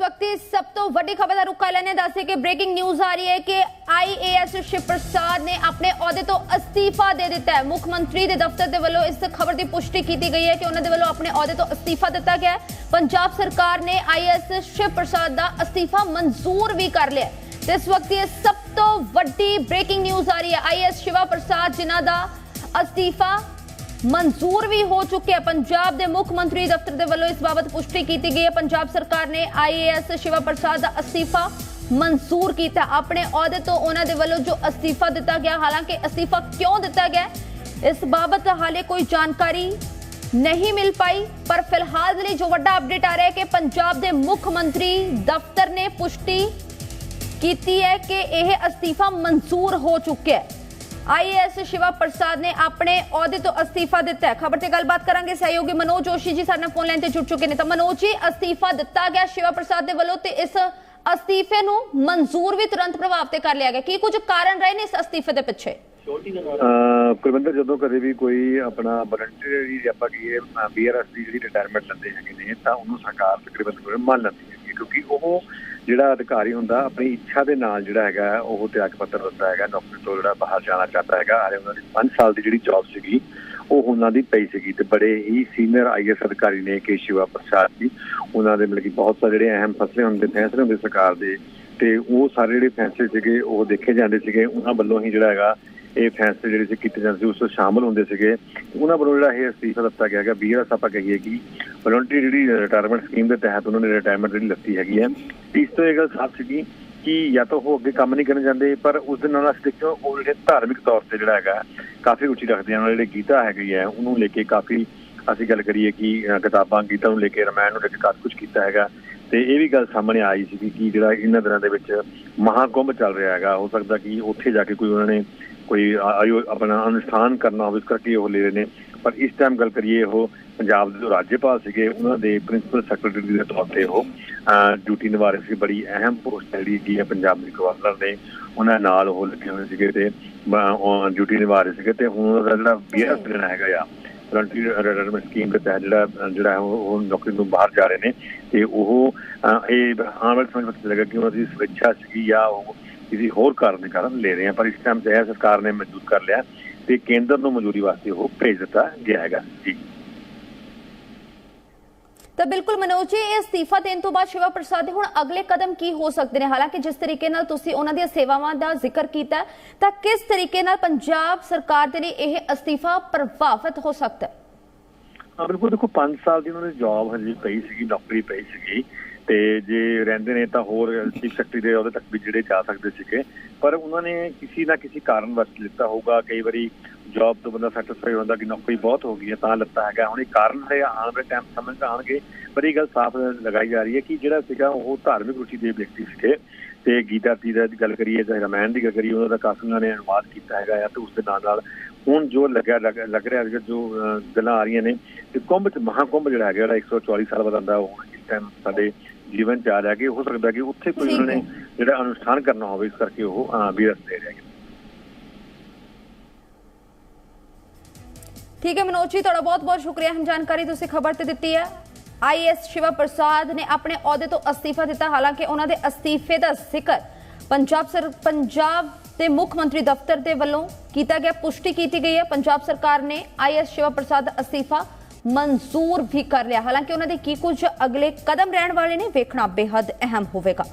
ਵਕਤ ਦੀ ਸਭ ਤੋਂ ਵੱਡੀ ਖਬਰ ਦਾ ਰੁੱਖ ਕਰ ਲੈਣੇ ਦੱਸੇ ਕਿ ਬ੍ਰੇਕਿੰਗ ਨਿਊਜ਼ ਆ ਰਹੀ ਹੈ ਕਿ ਆਈਏਐਸ ਸ਼ਿਵ ਪ੍ਰਸਾਦ ਨੇ ਆਪਣੇ ਅਹੁਦੇ ਤੋਂ ਅਸਤੀਫਾ ਦੇ ਦਿੱਤਾ ਹੈ। ਮੁੱਖ ਮੰਤਰੀ ਦੇ ਦਫ਼ਤਰ ਦੇ ਵੱਲੋਂ ਇਸ ਖਬਰ ਦੀ ਪੁਸ਼ਟੀ ਕੀਤੀ ਗਈ ਹੈ ਕਿ ਉਹਨਾਂ ਦੇ ਵੱਲੋਂ ਆਪਣੇ ਅਹੁਦੇ ਤੋਂ ਅਸਤੀਫਾ ਦਿੱਤਾ ਗਿਆ ਹੈ। ਪੰਜਾਬ ਸਰਕਾਰ ਨੇ ਆਈਏਐਸ ਸ਼ਿਵ ਪ੍ਰਸਾਦ ਦਾ ਅਸਤੀਫਾ ਮਨਜ਼ੂਰ ਵੀ ਕਰ ਲਿਆ ਹੈ। ਇਸ ਵਕਤ ਇਹ ਸਭ ਤੋਂ ਵੱਡੀ ਬ੍ਰੇਕਿੰਗ ਨਿਊਜ਼ ਆ ਰਹੀ ਹੈ। ਆਈਏਐਸ ਸ਼ਿਵਾ ਪ੍ਰਸਾਦ ਜਿਨ੍ਹਾਂ ਦਾ ਅਸਤੀਫਾ ਮਨਜ਼ੂਰ ਵੀ ਹੋ ਚੁੱਕਿਆ ਪੰਜਾਬ ਦੇ ਮੁੱਖ ਮੰਤਰੀ ਦਫ਼ਤਰ ਦੇ ਵੱਲੋਂ ਇਸ ਬਾਬਤ ਪੁਸ਼ਟੀ ਕੀਤੀ ਗਈ ਹੈ ਪੰਜਾਬ ਸਰਕਾਰ ਨੇ ਆਈਏਐਸ ਸ਼ਿਵਾ ਪ੍ਰਸਾਦ ਦਾ ਅਸਤੀਫਾ ਮਨਜ਼ੂਰ ਕੀਤਾ ਆਪਣੇ ਅਹੁਦੇ ਤੋਂ ਉਹਨਾਂ ਦੇ ਵੱਲੋਂ ਜੋ ਅਸਤੀਫਾ ਦਿੱਤਾ ਗਿਆ ਹਾਲਾਂਕਿ ਅਸਤੀਫਾ ਕਿਉਂ ਦਿੱਤਾ ਗਿਆ ਇਸ ਬਾਬਤ ਹਾਲੇ ਕੋਈ ਜਾਣਕਾਰੀ ਨਹੀਂ ਮਿਲ ਪਾਈ ਪਰ ਫਿਲਹਾਲ ਦੇ ਲਈ ਜੋ ਵੱਡਾ ਅਪਡੇਟ ਆ ਰਿਹਾ ਹੈ ਕਿ ਪੰਜਾਬ ਦੇ ਮੁੱਖ ਮੰਤਰੀ ਦਫ਼ਤਰ ਨੇ ਪੁਸ਼ਟੀ ਕੀਤੀ ਹੈ ਕਿ ਇਹ ਅਸਤੀਫਾ ਮਨਜ਼ੂਰ ਹੋ ਚੁੱਕਿਆ ਹੈ ਆਈਏਐਸ ਸ਼ਿਵਾ ਪ੍ਰਸਾਦ ਨੇ ਆਪਣੇ ਅਹੁਦੇ ਤੋਂ ਅਸਤੀਫਾ ਦਿੱਤਾ ਹੈ। ਖਬਰ ਤੇ ਗੱਲਬਾਤ ਕਰਾਂਗੇ ਸਹਿਯੋਗੀ ਮਨੋਜ ਜੋਸ਼ੀ ਜੀ ਸਾਡੇ ਨਾਲ ਫੋਨ ਲਾਈਨ ਤੇ ਜੁੜ ਚੁੱਕੇ ਨੇ। ਤਾਂ ਮਨੋਜ ਜੀ, ਅਸਤੀਫਾ ਦਿੱਤਾ ਗਿਆ ਸ਼ਿਵਾ ਪ੍ਰਸਾਦ ਦੇ ਵੱਲੋਂ ਤੇ ਇਸ ਅਸਤੀਫੇ ਨੂੰ ਮਨਜ਼ੂਰ ਵੀ ਤੁਰੰਤ ਪ੍ਰਭਾਵ ਤੇ ਕਰ ਲਿਆ ਗਿਆ। ਕੀ ਕੁਝ ਕਾਰਨ ਰਹੇ ਨੇ ਇਸ ਅਸਤੀਫੇ ਦੇ ਪਿੱਛੇ? ਕੁਲਵਿੰਦਰ, ਜਦੋਂ ਕਦੇ ਵੀ ਕੋਈ ਆਪਣਾ ਵਲੰਟੀਅਰੀ ਆਪਾਂ ਕਹੀਏ ਬੀਆਰਐਸ ਦੀ ਜਿਹੜੀ ਰਿਟਾਇਰਮੈਂਟ ਲੈਂਦੇ ਹੈਗੇ ਨੇ, ਤਾਂ ਉਹਨੂੰ ਸਰਕਾਰ ਤਕਰੀਬਨ ਮੰਨ ਲੈਂਦੀ ਹੈ, ਕਿਉਂਕਿ ਉਹ ਜਿਹੜਾ ਅਧਿਕਾਰੀ ਹੁੰਦਾ, ਆਪਣੀ ਇੱਛਾ ਦੇ ਨਾਲ ਜਿਹੜਾ ਹੈਗਾ, ਉਹ ਤਿਆਗ ਪੱਤਰ ਦਿੰਦਾ ਹੈਗਾ ਨੌਕਰੀ ਤੋਂ ਜਿਹੜਾ ਬਾਹਰ ਜਾਣਾ ਚਾਹਤਾ ਹੈਗਾ। ਹਾਲੇ ਉਹਨਾਂ ਦੀ 5 ਸਾਲ ਦੀ ਜਿਹੜੀ ਜੌਬ ਸੀਗੀ, ਉਹ ਉਹਨਾਂ ਦੀ ਪਈ ਸੀਗੀ ਤੇ ਬੜੇ ਹੀ ਸੀਨੀਅਰ ਆਈਐਸ ਅਧਿਕਾਰੀ ਨੇ ਕੇ ਸ਼ਿਵਾ ਪ੍ਰਸਾਦ ਜੀ, ਉਹਨਾਂ ਦੇ ਮਤਲਬ ਕਿ ਬਹੁਤ ਸਾਰੇ ਜਿਹੜੇ ਅਹਿਮ ਫੈਸਲੇ ਹੁੰਦੇ ਫੈਸਲੇ ਹੁੰਦੇ ਸਰਕਾਰ ਦੇ ਤੇ ਉਹ ਸਾਰੇ ਜਿਹੜੇ ਫੈਸਲੇ ਸੀਗੇ, ਉਹ ਦੇਖੇ ਜਾਂਦੇ ਸੀਗੇ। ਉਹਨਾਂ ਵੱਲੋਂ ਹੀ ਜਿਹੜਾ ਹੈਗਾ, ਇਹ ਫੈਸਲੇ ਜਿਹੜੇ ਸੀ ਕੀਤੇ ਜਾਂਦੇ ਸੀ, ਉਸ ਵਿੱਚ ਸ਼ਾਮਲ ਹੁੰਦੇ ਸੀਗੇ। ਉਹਨਾਂ ਵੱਲੋਂ ਜਿਹੜਾ ਇਹ ਅਸਤੀਫਾ ਦਿੱਤਾ ਗਿਆ ਹੈਗਾ ਵੀਰਸ ਆਪਾਂ ਕਹੀਏ ਕਿ ਵਲੰਟਰੀ ਜਿਹੜੀ ਰਿਟਾਇਰਮੈਂਟ ਸਕੀਮ ਦੇ ਤਹਿਤ ਉਹਨਾਂ ਨੇ ਰਿਟਾਇਰਮੈਂਟ ਜਿਹੜੀ ਲੱਤੀ ਹੈਗੀ ਹੈ ਇਸ ਤੋਂ ਇਹ ਗੱਲ ਸਾਫ਼ ਸੀਗੀ ਕਿ ਜਾਂ ਤਾਂ ਉਹ ਅੱਗੇ ਕੰਮ ਨਹੀਂ ਕਰਨ ਜਾਂਦੇ, ਪਰ ਉਸ ਦੇ ਨਾਲ ਅਸੀਂ ਦੇਖਿਓ, ਉਹ ਜਿਹੜੇ ਧਾਰਮਿਕ ਤੌਰ ਤੇ ਜਿਹੜਾ ਹੈਗਾ, ਕਾਫੀ ਰੁਚੀ ਰੱਖਦੇ ਹਨ ਜਿਹੜੇ ਗੀਤਾ ਹੈਗੀ ਹੈ ਉਹਨੂੰ ਲੈ ਕੇ ਕਾਫੀ ਅਸੀਂ ਗੱਲ ਕਰੀਏ ਕਿ ਕਿਤਾਬਾਂ, ਗੀਤਾ ਨੂੰ ਲੈ ਕੇ, ਰਮਾਇਣ ਨੂੰ ਲੈ ਕੇ ਕਾਫੀ ਕੁਝ ਕੀਤਾ ਹੈਗਾ। ਤੇ ਇਹ ਵੀ ਗੱਲ ਸਾਹਮਣੇ ਆਈ ਸੀ ਕਿ ਜਿਹੜਾ ਇਹਨਾਂ ਦਿਨਾਂ ਦੇ ਵਿੱਚ ਮਹਾਕੁੰਭ ਚੱਲ ਰਿਹਾ ਹੈਗਾ, ਹੋ ਸਕਦਾ ਕਿ ਉੱਥੇ ਜਾ ਕੇ ਕੋਈ ਉਹਨਾਂ ਨੇ ਕੋਈ ਆਯੋ ਆਪਣਾ ਅਨੁਸ਼ਠਾਨ ਕਰਨਾ ਹੋਵੇ, ਇਸ ਕਰਕੇ ਉਹ ਲੈ ਰਹੇ ਨੇ। ਪਰ ਇਸ ਟਾਈਮ ਗੱਲ ਕਰੀਏ, ਉਹ ਪੰਜਾਬ ਦੇ ਜੋ ਰਾਜਪਾਲ ਸੀਗੇ, ਉਹਨਾਂ ਦੇ ਪ੍ਰਿੰਸੀਪਲ ਸੈਕਟਰੀ ਦੇ ਤੌਰ ਤੇ ਉਹ ਡਿਊਟੀ ਨਿਭਾ ਰਹੇ ਸੀ। ਬੜੀ ਅਹਿਮ ਪੋਸਟ ਜਿਹੜੀ ਕੀ ਹੈ ਪੰਜਾਬ ਦੇ ਗਵਰਨਰ ਨੇ, ਉਹਨਾਂ ਨਾਲ ਉਹ ਲੱਗੇ ਹੋਏ ਸੀਗੇ ਤੇ ਡਿਊਟੀ ਨਿਭਾ ਰਹੇ ਸੀਗੇ ਤੇ ਹੁਣ ਜਿਹੜਾ ਬੀਐਸ ਦੇਣਾ ਹੈਗਾ ਆ ਵਲੰਟੀਅਰ ਰਿਟਾਇਰਮੈਂਟ ਸਕੀਮ ਦੇ ਤਹਿਤ ਜਿਹੜਾ ਜਿਹੜਾ ਹੈ ਉਹ ਨੌਕਰੀ ਤੋਂ ਬਾਹਰ ਜਾ ਰਹੇ ਨੇ ਤੇ ਉਹ ਇਹ ਆਉਣ ਵਾਲੇ ਸਮੇਂ ਵਿੱਚ ਪਤਾ ਲੱਗਾ ਕਿ ਉਹਨਾਂ ਦੀ ਸਵੇਛਾ ਸੀਗੀ ਜਾਂ ਉਹ ਕਿਸੇ ਹੋਰ ਕਾਰਨ ਕਾਰਨ ਲੈ ਰਹੇ ਆ ਪਰ ਇਸ ਟਾਈਮ ਤੇ ਇਹ ਸਰਕਾਰ ਨੇ ਮਨਜ਼ੂਰ ਕਰ ਲਿਆ ਤੇ ਕੇਂਦਰ ਨੂੰ ਮਨਜ਼ੂਰੀ ਵਾਸਤੇ ਉਹ ਭੇਜ ਦਿੱਤਾ ਗਿਆ ਹੈਗਾ। ਜੀ। ਤਾਂ ਬਿਲਕੁਲ ਮਨੋਜ ਜੀ ਇਹ ਅਸਤੀਫਾ ਦੇਣ ਤੋਂ ਬਾਅਦ ਸ਼ਿਵਾ ਪ੍ਰਸਾਦ ਦੇ ਹੁਣ ਅਗਲੇ ਕਦਮ ਕੀ ਹੋ ਸਕਦੇ ਨੇ? ਹਾਲਾਂਕਿ ਜਿਸ ਤਰੀਕੇ ਨਾਲ ਤੁਸੀਂ ਉਹਨਾਂ ਦੀਆਂ ਸੇਵਾਵਾਂ ਦਾ ਜ਼ਿਕਰ ਕੀਤਾ ਤਾਂ ਕਿਸ ਤਰੀਕੇ ਨਾਲ ਪੰਜਾਬ ਸਰਕਾਰ ਦੇ ਲਈ ਇਹ ਅਸਤੀਫਾ ਪ੍ਰਭਾਵਿਤ ਹੋ ਸਕਦਾ ਹੈ? ਹਾਂ ਬਿਲਕੁਲ ਦੇਖੋ 5 ਸਾਲ ਦੀ ਉਹਨਾਂ ਦੀ ਜੌਬ ਹਜੇ ਪਈ ਸੀਗੀ ਨੌਕਰੀ ਪਈ ਸੀਗੀ। ਤੇ ਜੇ ਰਹਿੰਦੇ ਨੇ ਤਾਂ ਹੋਰ ਚੀਫ ਸੈਕਟਰੀ ਦੇ ਉਹਦੇ ਤੱਕ ਵੀ ਜਿਹੜੇ ਜਾ ਸਕਦੇ ਸੀਗੇ। ਪਰ ਉਹਨਾਂ ਨੇ ਕਿਸੇ ਨਾ ਕਿਸੇ ਕਾਰਨ ਵਸ ਲਿੱਤਾ ਹੋਊਗਾ। ਕਈ ਵਾਰੀ ਜੌਬ ਤੋਂ ਬੰਦਾ ਸੈਟੀਸਫਾਈ ਹੁੰਦਾ ਕਿ ਨੌਕਰੀ ਬਹੁਤ ਹੋ ਗਈ ਹੈ, ਤਾਂ ਲੱਤਾ ਹੈਗਾ। ਹੁਣ ਇਹ ਕਾਰਨ ਹੈ ਆਉਣ ਵਾਲੇ ਟਾਈਮ ਸਮਝ ਤਾਂ ਆਉਣਗੇ, ਪਰ ਇਹ ਗੱਲ ਸਾਫ਼ ਲਗਾਈ ਜਾ ਰਹੀ ਹੈ ਕਿ ਜਿਹੜਾ ਸੀਗਾ ਉਹ ਧਾਰਮਿਕ ਰੁਚੀ ਦੇ ਵਿਅਕਤੀ ਸੀਗੇ। ਤੇ ਗੀਤਾ ਤੀਰਥ ਦੀ ਗੱਲ ਕਰੀਏ ਜਾਂ ਰਮਾਇਣ ਦੀ ਗੱਲ ਕਰੀਏ, ਉਹਨਾਂ ਦਾ ਕਾਫੀ ਉਹਨਾਂ ਨੇ ਅਨੁਵਾਦ ਕੀਤਾ ਹੈਗਾ ਆ ਤੇ ਉਸ ਦੇ ਨਾਲ ਨਾਲ ਹੁਣ ਜੋ ਲੱਗਿਆ, ਲੱਗ ਲੱਗ ਰਿਹਾ ਹੈਗਾ ਜੋ ਗੱਲਾਂ ਆ ਰਹੀਆਂ ਨੇ, ਤੇ ਕੁੰਭ ਚ ਮਹਾਕੁੰਭ ਜਿਹੜਾ ਹੈਗਾ, ਜਿਹੜਾ 144 ਸਾਲ ਬਾਅਦ ਆਉਂਦਾ, ਉਹ ਇਸ ਟਾਈਮ ਸਾਡੇ ਜੀਵਨ ਚ ਆ ਰਿਹਾ ਕਿ ਹੋ ਸਕਦਾ ਕਿ ਉੱਥੇ ਕੋਈ ਉਹਨਾਂ ਨੇ। ਜਿਹੜਾ ਅਨੁਸ਼ਠਾਨ ਕਰਨਾ ਹੋਵੇ ਇਸ ਕਰਕੇ ਉਹ ਵੀਰਸ ਦੇ ਰਹੇ ਠੀਕ ਹੈ ਮਨੋਜ ਜੀ ਤੁਹਾਡਾ ਬਹੁਤ ਬਹੁਤ ਸ਼ੁਕਰੀਆ। ਹਮ ਜਾਣਕਾਰੀ ਤੁਸੀਂ ਖਬਰ ਤੇ ਦਿੱਤੀ ਹੈ। ਆਈਐਸ ਸ਼ਿਵਾ ਪ੍ਰਸਾਦ ਨੇ ਆਪਣੇ ਅਹੁਦੇ ਤੋਂ ਅਸਤੀਫਾ ਦਿੱਤਾ। ਹਾਲਾਂਕਿ ਉਹਨਾਂ ਦੇ ਅਸਤੀਫੇ ਦਾ ਜ਼ਿਕਰ ਪੰਜਾਬ ਸਰ ਪੰਜਾਬ ਦੇ ਮੁੱਖ ਮੰਤਰੀ ਦਫ਼ਤਰ ਦੇ ਵੱਲੋਂ ਕੀਤਾ ਗਿਆ ਪੁਸ਼ਟੀ ਕੀਤੀ ਗਈ ਹੈ। ਪੰਜਾਬ ਸਰਕਾਰ ਨੇ ਆਈਐਸ ਸ਼ਿਵਾ ਪ੍ਰਸਾਦ ਦਾ ਅਸਤੀਫਾ ਮਨਜ਼ੂਰ ਵੀ ਕਰ ਲਿਆ। ਹਾਲਾਂਕਿ ਉਹਨਾਂ ਦੇ ਕੀ ਕੁਝ ਅਗਲੇ ਕਦਮ ਰਹਿਣ ਵਾਲੇ ਨੇ ਵੇਖਣਾ ਬੇहद ਅਹਿਮ ਹੋਵੇਗਾ।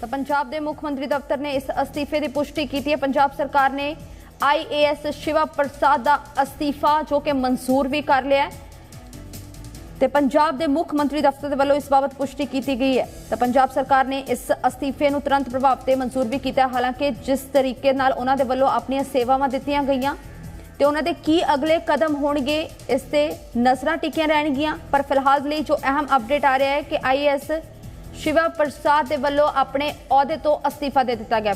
ਤਾਂ ਪੰਜਾਬ ਦੇ ਮੁੱਖ ਮੰਤਰੀ ਦਫ਼ਤਰ ਨੇ ਇਸ ਅਸਤੀਫੇ ਦੀ ਪੁਸ਼ਟੀ ਕੀਤੀ ਹੈ। ਪੰਜਾਬ ਸਰਕਾਰ ਨੇ ਆਈਏਐਸ ਸ਼ਿਵਾ ਪ੍ਰਸਾਦ ਦਾ ਅਸਤੀਫਾ ਜੋ ਕਿ ਮਨਜ਼ੂਰ ਵੀ ਕਰ ਲਿਆ ਹੈ। ਤੇ ਪੰਜਾਬ ਦੇ ਮੁੱਖ ਮੰਤਰੀ ਦਫ਼ਤਰ ਦੇ ਵੱਲੋਂ ਇਸ ਬਾਬਤ ਪੁਸ਼ਟੀ ਕੀਤੀ ਗਈ ਹੈ। ਤਾਂ ਪੰਜਾਬ ਸਰਕਾਰ ਨੇ ਇਸ ਅਸਤੀਫੇ ਨੂੰ ਤੁਰੰਤ ਪ੍ਰਭਾਵ ਤੇ ਮਨਜ਼ੂਰ ਵੀ ਕੀਤਾ। ਹਾਲਾਂਕਿ ਜਿਸ ਤਰੀਕੇ ਨਾਲ ਉਹਨਾਂ ਦੇ ਵੱਲੋਂ ਆਪਣੀਆਂ ਸੇਵਾਵਾਂ ਦਿੱਤੀਆਂ ਗਈਆਂ ਤੇ ਉਹਨਾਂ ਦੇ ਕੀ ਅਗਲੇ ਕਦਮ ਹੋਣਗੇ, ਇਸ ਤੇ ਨਜ਼ਰਾਂ ਟਿਕੀਆਂ ਰਹਿਣਗੀਆਂ। ਪਰ ਫਿਲਹਾਲ ਲਈ ਜੋ ਅਹਿਮ ਅਪਡੇਟ ਆ ਰਿਹਾ ਹੈ ਕਿ ਆਈਐਸ ਸ਼ਿਵਾ ਪ੍ਰਸਾਦ ਦੇ ਵੱਲੋਂ ਆਪਣੇ ਅਹੁਦੇ ਤੋਂ ਅਸਤੀਫਾ ਦੇ ਦਿੱਤਾ ਗਿਆ।